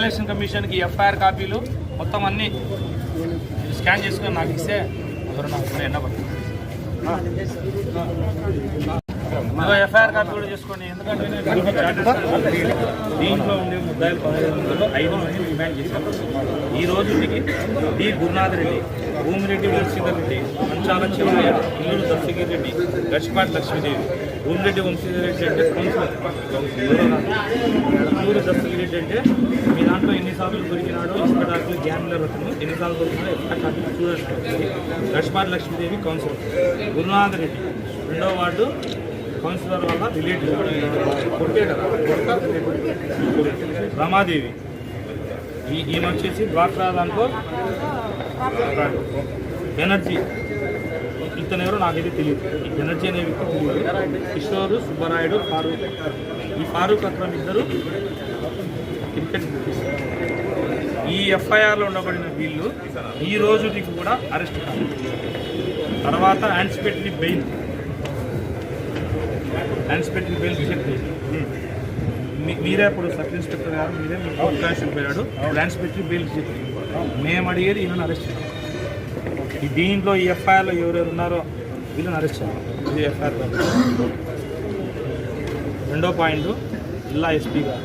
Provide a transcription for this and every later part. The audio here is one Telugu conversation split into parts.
సెంట్రల్ ఎలక్షన్ కమిషన్కి ఎఫ్ఐఆర్ కాపీలు మొత్తం అన్ని స్కాన్ చేసుకుని నాకు ఇస్తే ఎఫ్ఐఆర్ కాపీ కూడా చేసుకోండి. ఎందుకంటే దీంట్లో ఉండే ముద్దాయిలు పదహైదు ఐదు మంది డిమాండ్ చేశారు. ఈ రోజుకి డి. గురునాథ్ రెడ్డి భూమిరెడ్డి వంశీధర్ రెడ్డి మంచాల చివరి ఇల్లు దస్తగిరి రెడ్డి గచ్చిపాటి లక్ష్మీదేవి. భూమిరెడ్డి వంశీధర్ రెడ్డి అంటే కౌన్సిలర్ ఇల్లూరు రెడ్డి అంటే మీ దాంట్లో ఎన్నిసార్లు దొరికినాడో ఇసుకడాకులు గ్యామ్లర్ అతను ఎన్నిసార్లు దొరికినాడో ఎక్కడ చూడండి గచ్చిపాటి లక్ష్మీదేవి కౌన్సిలర్ గురునాథ్ రెడ్డి రెండో వార్డు కౌన్సిలర్ వల్ల రిలేటివ్ కొట్టే కదా రమాదేవి ఈ ఈమె వచ్చేసి డ్వాక్రా దాంట్లో ఎనర్జీ ఇతను ఎవరో నాకైతే తెలియదు. ఈ ఎనర్జీ అనే వ్యక్తి తెలియదు. కిషోర్ సుబ్బరాయుడు ఫారూక్ ఈ ఫారూక్ అక్రమ్ ఇద్దరు క్రికెట్ ఈ ఎఫ్ఐఆర్లో ఉండబడిన వీళ్ళు ఈ రోజుకి కూడా అరెస్ట్ కాదు. తర్వాత anticipatory bail. Anticipatory bail reject చేసి మీరే అప్పుడు సబ్ ఇన్స్పెక్టర్ గారు మీరే మీకు అవకాశం పోయాడు యాన్స్పెట్లీ బెయిల్ రిజెక్ట్ మేము అడిగేది ఈయన అరెస్ట్ చేయాలి దీంట్లో ఈ ఎఫ్ఐఆర్లో ఎవరెవరు ఉన్నారో వీళ్ళని అరెస్ట్ చేయాలి. ఇది ఎఫ్ఐఆర్ రెండో పాయింట్ జిల్లా ఎస్పీ గారు.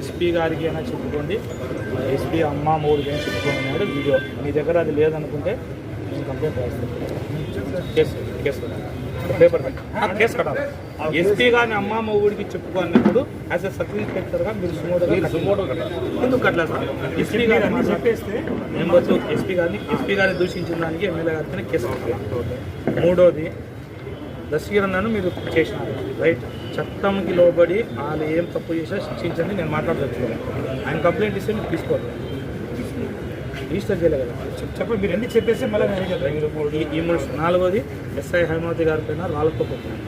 ఎస్పీ గారికి అయినా చెప్పుకోండి ఎస్పీ అమ్మ మూడుకి అయినా చెప్పుకోండి వీడియో. మీ దగ్గర అది లేదనుకుంటే నేను కంప్లైంట్ చేస్తాను కేసు కేసు. పేపర్ కేసు కట్టాలి. ఎస్పీ గారిని అమ్మ మొగుడికి చెప్పుకున్నప్పుడు యాజ్ ఎ సబ్ ఇన్స్పెక్టర్గా మీరు సుమోటో సుమోటో కట్టాలి. ఎందుకు కట్టలేదు? సార్ ఎస్పీ గారిని చెప్పేస్తే మేము వద్దు ఎస్పీ గారిని ఎస్పీ గారిని దూషించిన దానికి ఎమ్మెల్యే గారితో కేసు కట్టాలి. మూడోది దశగిరన్నను మీరు చేసినారు. రైట్? చట్టంకి లోబడి వాళ్ళు ఏం తప్పు చేసినా శిక్షించండి నేను మాట్లాడదలుచుకోలేదు ఆయన కంప్లైంట్ ఇస్తే మీరు తీసుకోవాలి. రిజిస్టర్ చేయలేదు కదా. చెప్పండి మీరు ఎందుకు చెప్పేసి మళ్ళీ నేను ఈ నాలుగోది ఎస్ఐ హైమవతి గారి పైన కొట్టినారు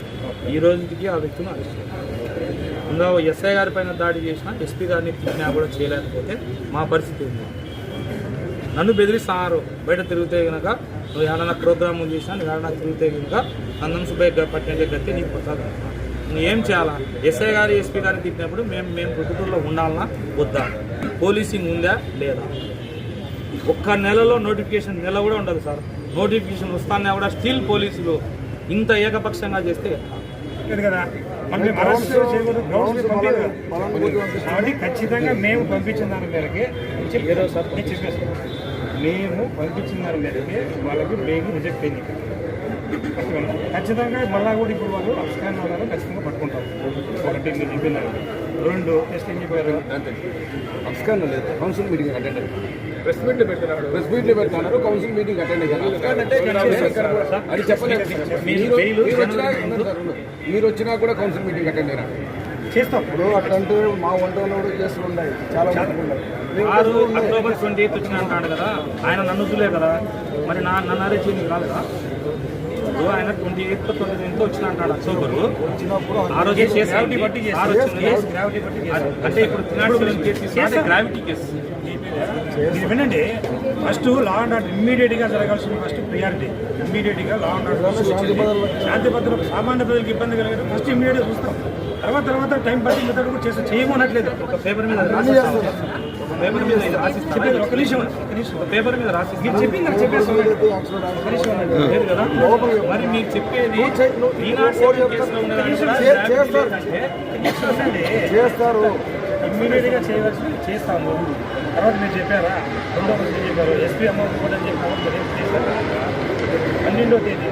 ఈ రోజుకి ఆ వ్యక్తిని అరెస్ట్ చేయాలి ఇంకా ఎస్ఐ గారి పైన దాడి చేసినా ఎస్పీ గారిని తిట్టినా కూడా చేయలేకపోతే మా పరిస్థితి ఉంది నన్ను బెదిరిస్తున్నారు బయట తిరిగితే కనుక నువ్వు ఏమైనా ప్రోగ్రామ్ చేసినా నువ్వు ఏమైనా తిరిగితే కనుక నందన్ సుబ్బయ్య పట్టిన గట్టి నీకు ప్రసాద్ నువ్వు ఏం చేయాలా? ఎస్ఐ గారు ఎస్పీ గారిని తిట్టినప్పుడు మేము మేము ప్రొద్దుటూరులో ఉండాలన్నా వద్దా? పోలీసింగ్ ఉందా? లేదా? ఒక్క నెలలో నోటిఫికేషన్ నెల కూడా ఉండదు సార్. నోటిఫికేషన్ వస్తానే కూడా స్టిల్ పోలీసులు ఇంత ఏకపక్షంగా చేస్తే మేము ఖచ్చితంగా మేము పంపించిన దాని మేరకి చెప్పేస్తాను మేము పంపించిన దాని మేరకి వాళ్ళకి బెయిల్ రిజెక్ట్ అయింది. ఖచ్చితంగా మళ్ళా కూడా ఇప్పుడు వాళ్ళు అబ్స్కాన్ ఆధారం ఖచ్చితంగా పట్టుకుంటారు. ఒకటి మీరు చెప్పినారు రెండు టెస్ట్ ఏం చెప్పారు అబ్స్కాన్ లేదు. Council meeting attend press meet పెడుతున్నాడు ప్రెస్ మీట్ పెడుతున్నారు. కౌన్సిల్ మీటింగ్ అటెండ్ అది చెప్పలేదు. మీరు వచ్చినా. మీరు కూడా కౌన్సిల్ మీటింగ్ అటెండ్ అయినా చేస్తాం. ఇప్పుడు అట్లంటే మా వంటలో కూడా కేసులు ఉన్నాయి. చాలా ఆరు అక్టోబర్ ట్వంటీ ఎయిత్ వచ్చిన అంటాడు కదా. ఆయన నన్ను చూలే కదా. మరి నా నన్ను అరెస్ట్ రాదు కదా ఇప్పుడు ఆయన ట్వంటీ ఎయిత్ ట్వంటీ నైన్త్ వచ్చిన అంటాడు అక్టోబర్. వచ్చినప్పుడు ఆ రోజు కేసు గ్రావిటీ బట్టి గ్రావిటీ అంటే ఇప్పుడు గ్రావిటీ కేసు. వినండి. ఫస్ట్ లా అండ్ ఆర్డర్ ఇమ్మీడియట్గా జరగాల్సిన ఫస్ట్ ప్రియారిటీ ఇమ్మీడియట్గా లా అండ్ ఆర్డర్ శాంతి భద్రత సామాన్య ప్రజలకు ఇబ్బంది కలిగిన ఫస్ట్ ఇమ్మీడియట్ చూస్తాం. తర్వాత తర్వాత టైం పట్టి మెథడ్ కూడా చేసి చేయమనట్లేదు. ఒక పేపర్ మీద పేపర్ మీద చెప్పేది ఒక నిమిషం. పేపర్ మీద రాసిస్తాం మీరు చెప్పింది చెప్పేసి లేదు కదా? మరి మీరు చెప్పేది చేస్తారు. లేదంటే చేస్తారు ఇమ్మీడియట్గా చేయవలసింది చేస్తాము. తర్వాత మీరు చెప్పారా? రెండో రోజు చెప్పారు? ఎస్పీ అమౌంట్ కూడా మీరు ఏం చేశారు? పన్నెండో తేదీ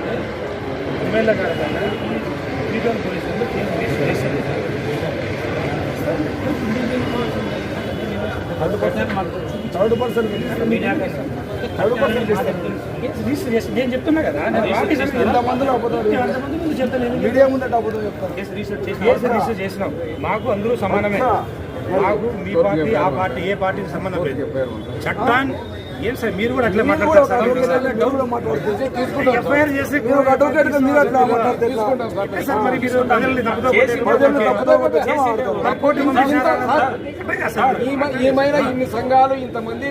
ఎమ్మెల్యే గారి పోలీసులు కేసు రిజిస్టర్ చేశారు. Third person third person third నేను చెప్తున్నా కదా. చెప్తాను మీడియా ముందట అబద్ధం చేసినాం. మాకు అందరూ సమానమే. మాకు మీ పార్టీ ఆ పార్టీ ఏ పార్టీకి సంబంధం లేదు చట్టాన్ని ఏం సార్ మీరు కూడా అట్లా ఏమైనా ఇన్ని సంఘాలు ఇంతమంది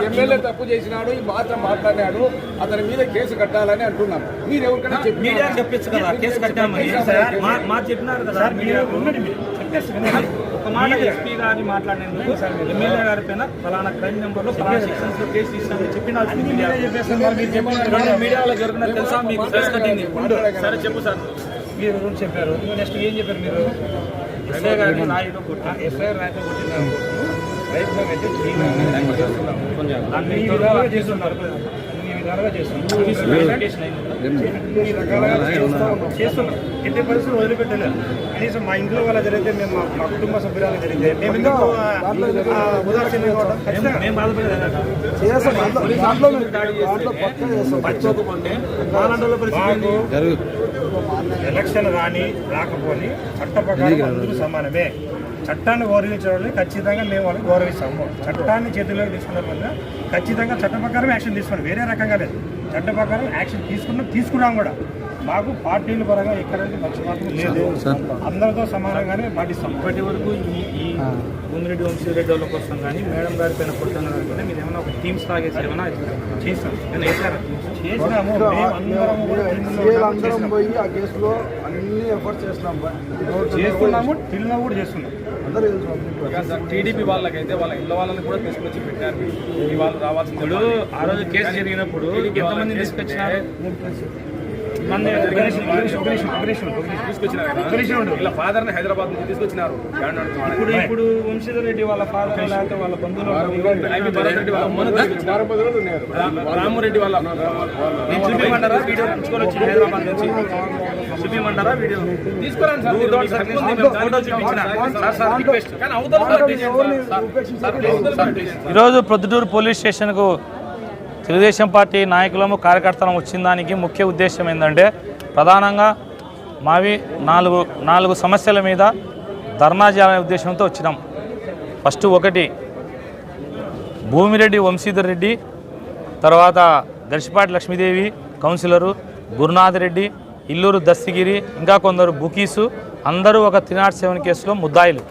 ఎమ్మెల్యే తప్పు చేసినాడు ఈ మాత్రం మాట్లాడాడు అతని మీద కేసు కట్టాలని అంటున్నాం. మీరు ఎవరికైనా చెప్పచ్చు కదా కేసు కట్టామని. చెప్పినారు? కదా. ఒక మాట ఎస్పీ గారిని మాట్లాడినందుకు ఎమ్మెల్యే గారి పైన ఫలానా క్రైమ్ నెంబర్లో ఫలానా సెక్షన్స్ లో కేసు ఇస్తామని చెప్పిన మీడియాలో జరిగిన తెలుసా మీకు ప్రెస్ కట్టింది సరే చెప్పు సార్ మీరు రూల్ చెప్పారు నెక్స్ట్ ఏం చెప్పారు మీరు ఎస్ఐ గారిని రాయిలో కొట్టారు ఎఫ్ఐఆర్ రాక కొట్టిన ప్రయత్నం అయితే చేస్తున్నారు. రకాలుగా చేస్తున్నాం. చేస్తున్నాం ఎట్టి పరిస్థితులు వదిలిపెట్టలేదు. కనీసం మా ఇంట్లో వాళ్ళ జరిగితే మేము మా- కుటుంబ సభ్యురాలు జరిగితే మేము పరిస్థితి మాకు ఎలక్షన్ రాని రాకపోని చట్ట ప్రకారం అందరూ సమానమే. చట్టాన్ని గౌరవించే వాళ్ళని ఖచ్చితంగా మేము వాళ్ళని గౌరవిస్తాము. చట్టాన్ని చేతుల్లోకి తీసుకున్న వల్ల ఖచ్చితంగా చట్ట ప్రకారం యాక్షన్ తీసుకోండి వేరే రకంగా లేదు. చట్ట ప్రకారం యాక్షన్ తీసుకున్నాం తీసుకున్నాం కూడా. మాకు పార్టీల పరంగా ఎక్కడంటే పక్షపాతం లేదు. అందరితో సమానంగానే పాటిస్తాం. ఇప్పటి వరకు ఈ ఈ భూమిరెడ్డి వంశీరెడ్డి వాళ్ళ కోసం కానీ మేడం గారి పైన గారి పైన మీరు ఏమైనా ఒక టీమ్స్ తాగేసి ఏమైనా చేస్తాం చేసినాము. మేము అందరం కూడా టీంలో సీఎల్ ఉన్నాము, అందరం చేసినాం. పోయి ఆ కేసులో అన్ని ఎఫర్ట్ చేస్తున్నాం. బా. చేస్తున్నాము ఢిల్లీలో కూడా చేస్తున్నాం. అందరూ. టీడీపీ వాళ్ళకైతే వాళ్ళ ఇళ్ళ వాళ్ళని కూడా తీసుకొచ్చి పెట్టారు వాళ్ళు రావాల్సింది ఇప్పుడు ఆ రోజు కేసు జరిగినప్పుడు ఎంతమంది తీసుకొచ్చినారు. వీళ్ళ ఫాదర్ని హైదరాబాద్ నుంచి తీసుకొచ్చినారు? ఇప్పుడు ఇప్పుడు వంశీధర్ రెడ్డి వాళ్ళ ఫాదర్ లేకపోతే వాళ్ళ బంధువులు రామురెడ్డి వాళ్ళ చూపించమంటారా వీడియో హైదరాబాద్ నుంచి చూపించమంటారా వీడియో తీసుకురండి సార్ Two thousand seven నుంచి మేము ఫోటో చూపించిన సార్ సార్ రిక్వెస్ట్ కానీ అవతల దాంట్లో పార్టీ ఎవరిని సార్, ఉపేక్షించకండి. అవతల పార్టీ ఈరోజు ప్రొద్దుటూరు పోలీస్ స్టేషన్కు తెలుగుదేశం పార్టీ నాయకులము కార్యకర్తలం వచ్చిన దానికి ముఖ్య ఉద్దేశం ఏంటంటే ప్రధానంగా మావి నాలుగు నాలుగు సమస్యల మీద ధర్నా చేయాలనే ఉద్దేశంతో వచ్చినాం. ఫస్ట్ ఒకటి భూమిరెడ్డి వంశీధర్ రెడ్డి తర్వాత దర్శిపాటి లక్ష్మీదేవి కౌన్సిలరు గురునాథ్ రెడ్డి ఇల్లూరు దస్తిగిరి ఇంకా కొందరు బుకీసు అందరూ ఒక త్రీ నాట్ సెవెన్ కేసులో ముద్దాయిలు.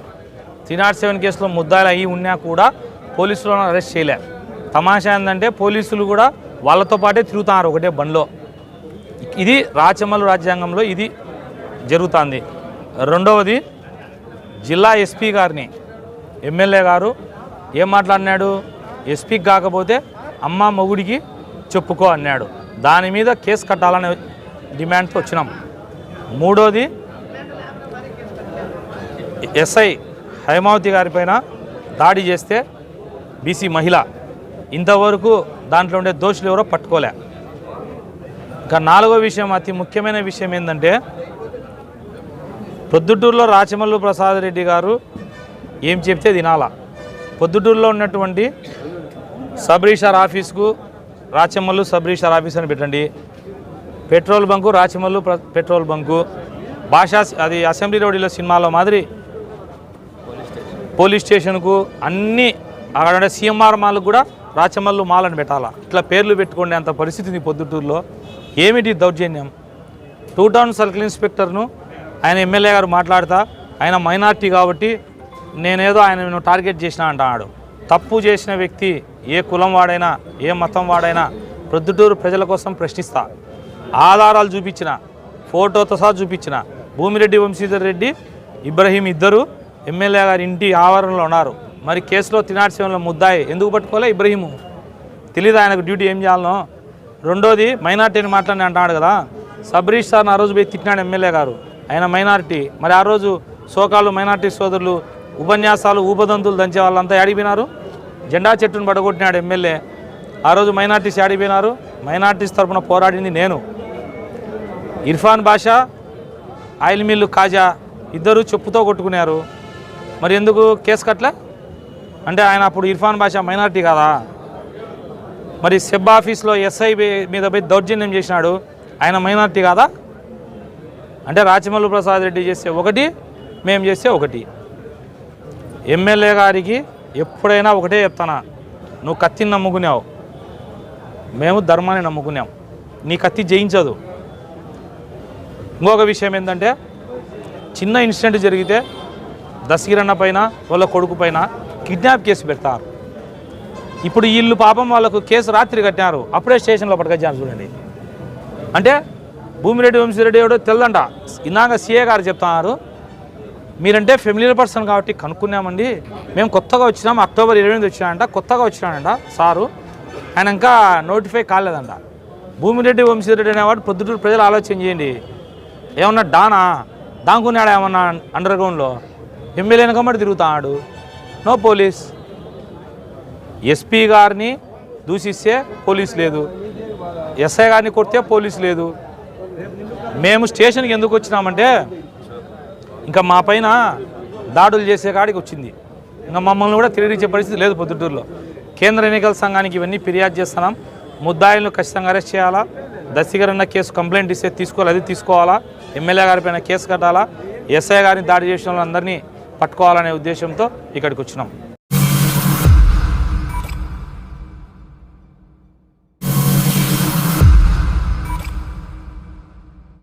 త్రీ నాట్ సెవెన్ కేసులో ముద్దాయిలు అయి ఉన్నా కూడా పోలీసులు అరెస్ట్ చేయలేరు తమాషా ఏంటంటే పోలీసులు కూడా వాళ్ళతో పాటే తిరుగుతున్నారు ఒకటే బండ్లో. ఇది రాచమల్లు రాజ్యాంగంలో ఇది జరుగుతుంది. రెండవది జిల్లా ఎస్పీ గారిని ఎమ్మెల్యే గారు ఏం మాట్లాడినాడు? ఎస్పీకి కాకపోతే అమ్మ మొగుడికి చెప్పుకో అన్నాడు. దాని మీద కేసు కట్టాలని డిమాండ్తో వచ్చినాం. మూడోది ఎస్ఐ హైమావతి గారిపైన దాడి చేస్తే బీసీ మహిళ. ఇంతవరకు దాంట్లో ఉండే దోషులు ఎవరో పట్టుకోలే. ఇంకా నాలుగో విషయం అతి ముఖ్యమైన విషయం ఏంటంటే పొద్దుటూరులో రాచమల్లు ప్రసాద్ రెడ్డి గారు ఏం చెప్తే తినాలా పొద్దుటూరులో ఉన్నటువంటి సబ్ రిజిస్టార్ ఆఫీస్కు రాచమల్లు సబ్ రిజిస్టార్ ఆఫీస్ అని పెట్టండి. Petrol bunk Rachimallu petrol bunk. Basha అది అసెంబ్లీ రోడ్డులో సినిమాలో మాదిరి పోలీస్ స్టేషన్కు అన్నీ అక్కడ సీఎంఆర్ మాల్కు కూడా రాచమల్లు మాల్ అని పెట్టాలా. ఇట్లా పేర్లు పెట్టుకునే అంత పరిస్థితి ఉంది పొద్దుటూరులో. ఏమిటి దౌర్జన్యం? టూ టౌన్ సర్కిల్ ఇన్స్పెక్టర్ను ఆయన ఎమ్మెల్యే గారు మాట్లాడతా ఆయన మైనార్టీ కాబట్టి నేనేదో ఆయనను టార్గెట్ చేసిన అంటున్నాడు తప్పు చేసిన వ్యక్తి ఏ కులం వాడైనా ఏ మతం వాడైనా ప్రొద్దుటూరు ప్రజల కోసం ప్రశ్నిస్తా. ఆధారాలు చూపించిన ఫోటోతో సహా చూపించిన భూమిరెడ్డి వంశీధర్ రెడ్డి ఇబ్రహీం ఇద్దరు ఎమ్మెల్యే గారి ఇంటి ఆవరణలో ఉన్నారు. మరి కేసులో తినాటి ముద్దాయి ఎందుకు పట్టుకోలే ఇబ్రహీము? తెలీదు ఆయనకు డ్యూటీ ఏం చేయాలనో? రెండోది మైనార్టీని మాట్లాడి అంటున్నాడు కదా. సబ్రీష్ సార్ని ఆ రోజు పోయి తిట్టినాడు ఎమ్మెల్యే గారు. ఆయన మైనారిటీ. మరి ఆ రోజు సోకాలు మైనార్టీ సోదరులు ఉపన్యాసాలు ఊపదంతులు దంచే వాళ్ళంతా ఆడిపోయినారు జెండా చెట్టును పడగొట్టినాడు ఎమ్మెల్యే. ఆ రోజు మైనార్టీస్ ఆడిపోయినారు మైనార్టీస్ తరపున పోరాడింది నేను. ఇర్ఫాన్ బాషా ఆయిల్ మిల్లు కాజా ఇద్దరు చెప్పుతో కొట్టుకున్నారు మరి ఎందుకు కేసు కట్టలే? అంటే ఆయన అప్పుడు ఇర్ఫాన్ బాషా మైనార్టీ కదా? మరి సెబ్ ఆఫీస్లో ఎస్ఐ మీద పోయి దౌర్జన్యం చేసినాడు. ఆయన మైనార్టీ కాదా? అంటే రాచమల్లు ప్రసాద్ రెడ్డి చేస్తే ఒకటి మేము చేస్తే ఒకటి. ఎమ్మెల్యే గారికి ఎప్పుడైనా ఒకటే చెప్తానా? నువ్వు కత్తిని నమ్ముకున్నావు మేము ధర్మాన్ని నమ్ముకున్నాం. నీ కత్తి జయించదు. ఇంకొక విషయం ఏంటంటే చిన్న ఇన్సిడెంట్ జరిగితే దశగిరన్న పైన వాళ్ళ కొడుకు పైన కిడ్నాప్ కేసు పెడతారు. ఇప్పుడు వీళ్ళు పాపం వాళ్ళకు కేసు రాత్రి కట్టినారు. అప్పుడే స్టేషన్లో పట్టుకొచ్చాను చూడండి. అంటే భూమిరెడ్డి వంశీరెడ్డి ఎవడో తెల్దంట. ఇందాక సీఏ గారు చెప్తున్నారు మీరంటే ఫెమిలియర్ పర్సన్ కాబట్టి కనుక్కున్నామండి. మేము కొత్తగా వచ్చినాం అక్టోబర్ ఇరవై ఎనిమిది వచ్చినాడంట కొత్తగా వచ్చినాడంట సారు. ఆయన ఇంకా నోటిఫై కాలేదంట. భూమిరెడ్డి వంశీరెడ్డి అనేవాడు పొద్దుటూరు ప్రజలు ఆలోచన చేయండి. ఏమన్నా డానా? దాంకున్నాడా ఏమన్నా అండర్ గ్రౌండ్లో ఎమ్మెల్యేని కమ్మటి తిరుగుతాడు. No police. ఎస్పీ గారిని దూషిస్తే పోలీస్ లేదు. ఎస్ఐ గారిని కొడితే పోలీస్ లేదు. మేము స్టేషన్కి ఎందుకు వచ్చినామంటే ఇంకా మా పైన దాడులు చేసే కాడికి వచ్చింది. ఇంకా మమ్మల్ని కూడా తిరిగిచ్చే పరిస్థితి లేదు పొద్దుటూరులో కేంద్ర ఎన్నికల సంఘానికి ఇవన్నీ ఫిర్యాదు చేస్తున్నాం. ముద్దాయిలను ఖచ్చితంగా అరెస్ట్ చేయాలా? దశిగరన్న కేసు కంప్లైంట్ ఇస్తే తీసుకోవాలి? అది తీసుకోవాలా? ఎమ్మెల్యే గారి పైన కేసు కట్టాలా? ఎస్ఐ గారిని దాడి చేసిన వాళ్ళందరినీ పట్టుకోవాలనే ఉద్దేశంతో ఇక్కడికి వచ్చినాం.